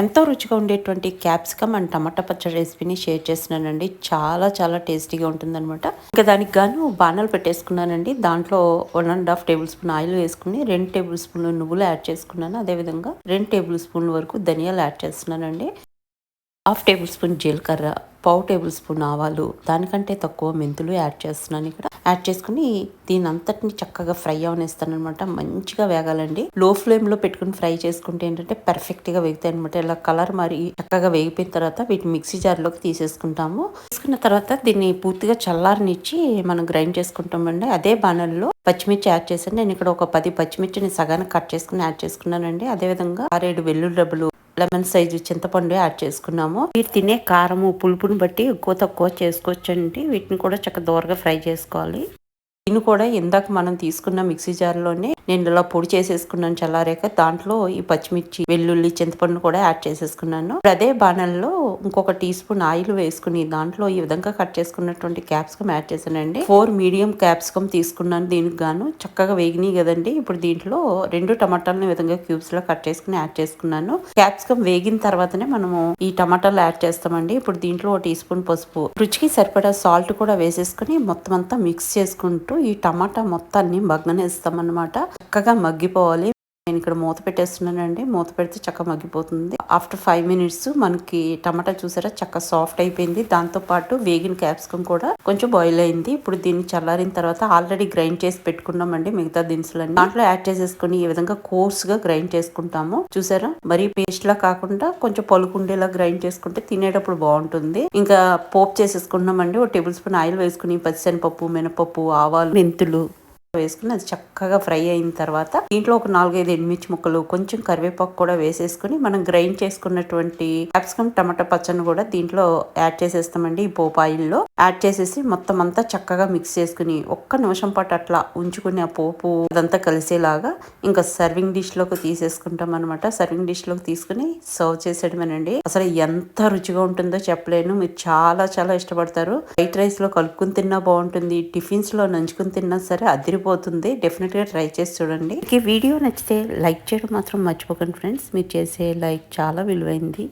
ఎంతో రుచిగా ఉండేటువంటి క్యాప్సికమ్ అండ్ టమాటా పచ్చడి రెసిపీని షేర్ చేస్తున్నానండి. చాలా చాలా టేస్టీగా ఉంటుందన్నమాట. ఇంకా దానికి గాను బాణాలు పెట్టేసుకున్నానండి. దాంట్లో one and half tablespoon oil వేసుకుని రెండు టేబుల్ స్పూన్లు నువ్వులు యాడ్ చేసుకున్నాను. అదేవిధంగా రెండు టేబుల్ స్పూన్ల వరకు ధనియాలు యాడ్ చేస్తున్నానండి. హాఫ్ టేబుల్ స్పూన్ జీలకర్ర పావు టేబుల్ స్పూన్ ఆవాలు దానికంటే తక్కువ మెంతులు యాడ్ చేస్తున్నాను ఇక్కడ. యాడ్ చేసుకుని దీని అంతటిని చక్కగా ఫ్రై అవనేస్తాను అనమాట మంచిగా వేగాలండి. లో ఫ్లేమ్లో పెట్టుకుని ఫ్రై చేసుకుంటే ఏంటంటే పర్ఫెక్ట్గా వేగుతాయి అనమాట ఇలా కలర్ మరి చక్కగా వేగిపోయిన తర్వాత వీటిని మిక్సీ జార్లోకి తీసేసుకుంటాము. తీసుకున్న తర్వాత దీన్ని పూర్తిగా చల్లారనిచ్చి మనం గ్రైండ్ చేసుకుంటామండి. అదే బాణల్లో పచ్చిమిర్చి యాడ్ చేశాను. నేను ఇక్కడ ఒక పది పచ్చిమిర్చిని సగానికి కట్ చేసుకుని యాడ్ చేసుకున్నానండి. అదేవిధంగా ఆరేడు వెల్లుల్లి డబ్బులు లెమన్ సైజు చింతపండు యాడ్ చేసుకున్నాము. మీరు తినే కారము పులుపుని బట్టి ఎక్కువ తక్కువ చేసుకోవచ్చండి. వీటిని కూడా చక్కగా దూరగా ఫ్రై చేసుకోవాలి. దీన్ని కూడా ఇందాక మనం తీసుకున్న మిక్సీ జార్లోనే నేను ఇలా పొడి చేసేసుకున్నాను చల్లారాక దాంట్లో ఈ పచ్చిమిర్చి వెల్లుల్లి చింతపండు కూడా యాడ్ చేసేసుకున్నాను. అదే బాణల్లో ఇంకొక టీ స్పూన్ ఆయిల్ వేసుకుని దాంట్లో ఈ విధంగా కట్ చేసుకున్నటువంటి క్యాప్సికమ్ యాడ్ చేశానండి. ఫోర్ మీడియం క్యాప్సికమ్ తీసుకున్నాను దీనికి గాను. చక్కగా వేగినాయి కదండి. ఇప్పుడు దీంట్లో రెండు టమాటాలను విధంగా క్యూబ్స్లో కట్ చేసుకుని యాడ్ చేసుకున్నాను. క్యాప్సికమ్ వేగిన తర్వాతనే మనము ఈ టమాటాలు యాడ్ చేస్తామండి. ఇప్పుడు దీంట్లో ఒక టీ స్పూన్ పసుపు. రుచికి సరిపడా సాల్ట్ కూడా వేసేసుకుని మొత్తం అంతా మిక్స్ చేసుకుంటూ ఈ టమాటా మొత్తాన్ని మగ్గనేస్తాం అనమాట చక్కగా మగ్గిపోవాలి. నేను ఇక్కడ మూత పెట్టేస్తున్నానండి. మూత పెడితే చక్క మగ్గిపోతుంది. ఆఫ్టర్ ఫైవ్ మినిట్స్ మనకి టమాటా చూసారా? చక్క సాఫ్ట్ అయిపోయింది. దాంతో పాటు వేగిన క్యాప్సికమ్ కూడా కొంచెం బాయిల్ అయింది. ఇప్పుడు దీన్ని చల్లారిన తర్వాత ఆల్రెడీ గ్రైండ్ చేసి పెట్టుకున్నామండి మిగతా దినుసులన్నీ. దాంట్లో యాడ్ చేసేసుకుని ఈ విధంగా కోర్స్గా గ్రైండ్ చేసుకుంటాము. చూసారా? మరీ పేస్ట్ లా కాకుండా కొంచెం పలుకుండేలా గ్రైండ్ చేసుకుంటే తినేటప్పుడు బాగుంటుంది. ఇంకా పోప్ చేసేసుకున్నామండి ఒక టేబుల్ స్పూన్ ఆయిల్ వేసుకుని పచ్చిశనపప్పు మినపప్పు ఆవాలు మెంతులు వేసుకుని అది చక్కగా ఫ్రై అయిన తర్వాత దీంట్లో ఒక నాలుగైదు ఎండుమిర్చి ముక్కలు కొంచెం కరివేపాకు కూడా వేసేసుకుని మనం గ్రైండ్ చేసుకున్నటువంటి క్యాప్సికమ్ టమాటా పచ్చని కూడా దీంట్లో యాడ్ చేసేస్తామండి ఈ పోపు ఆయిల్లో. యాడ్ చేసేసి మొత్తం అంతా చక్కగా మిక్స్ చేసుకుని ఒక్క నిమిషం పాటు అట్లా ఉంచుకుని ఆ పోపు అదంతా కలిసేలాగా ఇంకా సర్వింగ్ డిష్లోకి తీసేసుకుంటాం అనమాట సర్వింగ్ డిష్లోకి తీసుకుని సర్వ్ చేసేయడమేనండి. అసలు ఎంత రుచిగా ఉంటుందో చెప్పలేను. మీరు చాలా చాలా ఇష్టపడతారు. వైట్ రైస్లో కలుపుకుని తిన్నా బాగుంటుంది. టిఫిన్స్లో నంచుకుని తిన్నా సరే అదిరి అదిరిపోతుంది డెఫినెట్గా ట్రై చేసి చూడండి. ఈ వీడియో నచ్చితే లైక్ చేయడం మాత్రం మర్చిపోకండి ఫ్రెండ్స్. మీరు చేసే లైక్ చాలా విలువైంది.